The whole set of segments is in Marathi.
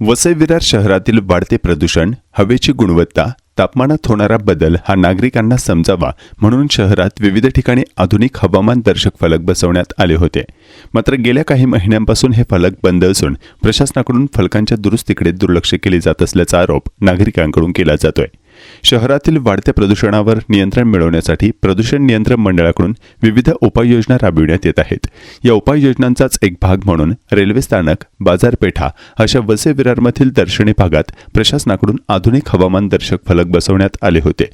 वसई विरार शहरातील वाढते प्रदूषण हवेची गुणवत्ता तापमानात होणारा बदल हा नागरिकांना समजावा म्हणून शहरात विविध ठिकाणी आधुनिक हवामान दर्शक फलक बसवण्यात आले होते. मात्र गेल्या काही महिन्यांपासून हे फलक बंद असून प्रशासनाकडून फलकांच्या दुरुस्तीकडे दुर्लक्ष केले जात असल्याचा आरोप नागरिकांकडून केला जातोय. शहरातील वाढत्या प्रदूषणावर नियंत्रण मिळवण्यासाठी प्रदूषण नियंत्रण मंडळाकडून विविध उपाययोजना राबविण्यात येत आहेत. या उपाययोजनांचाच एक भाग म्हणून रेल्वे स्थानक बाजारपेठा अशा वसे विरारमधील दर्शनी भागात प्रशासनाकडून आधुनिक हवामान दर्शक फलक बसवण्यात आले होते.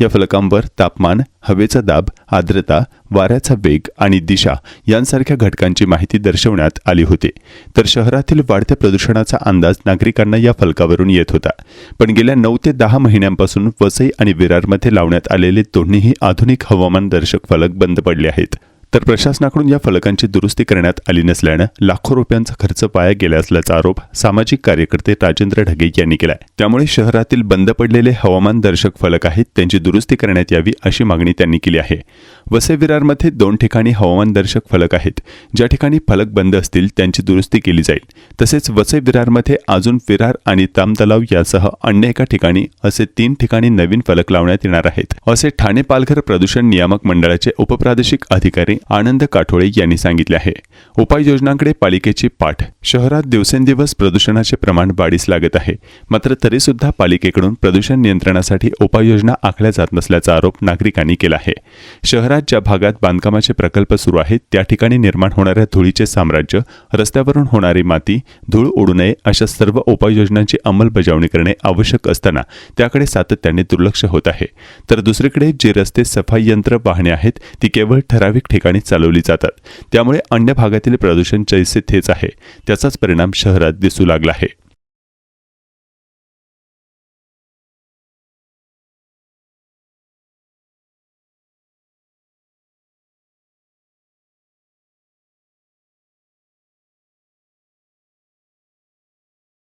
या फलकांवर तापमान हवेचा दाब आर्द्रता वाऱ्याचा वेग आणि दिशा यांसारख्या घटकांची माहिती दर्शवण्यात आली होती. तर शहरातील वाढत्या प्रदूषणाचा अंदाज नागरिकांना या फलकावरून येत होता. पण गेल्या नऊ ते दहा महिन्यांपासून वसई आणि विरारमध्ये लावण्यात आलेले दोन्हीही आधुनिक हवामान दर्शक फलक बंद पडले आहेत. तर प्रशासनाकडून या फलकांची दुरुस्ती करण्यात आली नसल्यानं लाखो रुपयांचा खर्च पाया गेला असल्याचा आरोप सामाजिक कार्यकर्ते राजेंद्र ढगे यांनी केलाय. त्यामुळे शहरातील बंद पडलेले हवामान दर्शक फलक आहेत त्यांची दुरुस्ती करण्यात यावी अशी मागणी त्यांनी केली आहे. वसई विरारमध्ये दोन ठिकाणी हवामान दर्शक फलक आहेत. ज्या ठिकाणी फलक बंद असतील त्यांची दुरुस्ती केली जाईल. तसेच वसई विरारमध्ये अजून विरार आणि तामतलाव यासह अन्य एका ठिकाणी असे तीन ठिकाणी नवीन फलक लावण्यात येणार आहेत. असे ठाणे पालघर प्रदूषण नियामक मंडळाचे उपप्रादेशिक अधिकारी आनंद काठोळे यांनी सांगितले आहे. उपाययोजनांकडे पालिकेची पाठ. शहरात दिवसेंदिवस प्रदूषणाचे प्रमाण वाढीस लागत आहे. मात्र तरीसुद्धा पालिकेकडून प्रदूषण नियंत्रणासाठी उपाययोजना आखल्या जात नसल्याचा आरोप नागरिकांनी केला आहे. शहरात ज्या भागात बांधकामाचे प्रकल्प सुरू आहेत त्या ठिकाणी निर्माण होणाऱ्या धुळीचे साम्राज्य रस्त्यावरून होणारी माती धूळ उडू नये अशा सर्व उपाययोजनांची अंमलबजावणी करणे आवश्यक असताना त्याकडे सातत्याने दुर्लक्ष होत आहे. तर दुसरीकडे जे रस्ते सफाई यंत्र वाहने आहेत ती केवळ ठराविक ठिकाणी ठिकाणी चालवली जातात. त्यामुळे अन्य भागातील प्रदूषण जैसे थेच आहे. त्याचाच परिणाम शहरात दिसू लागला आहे.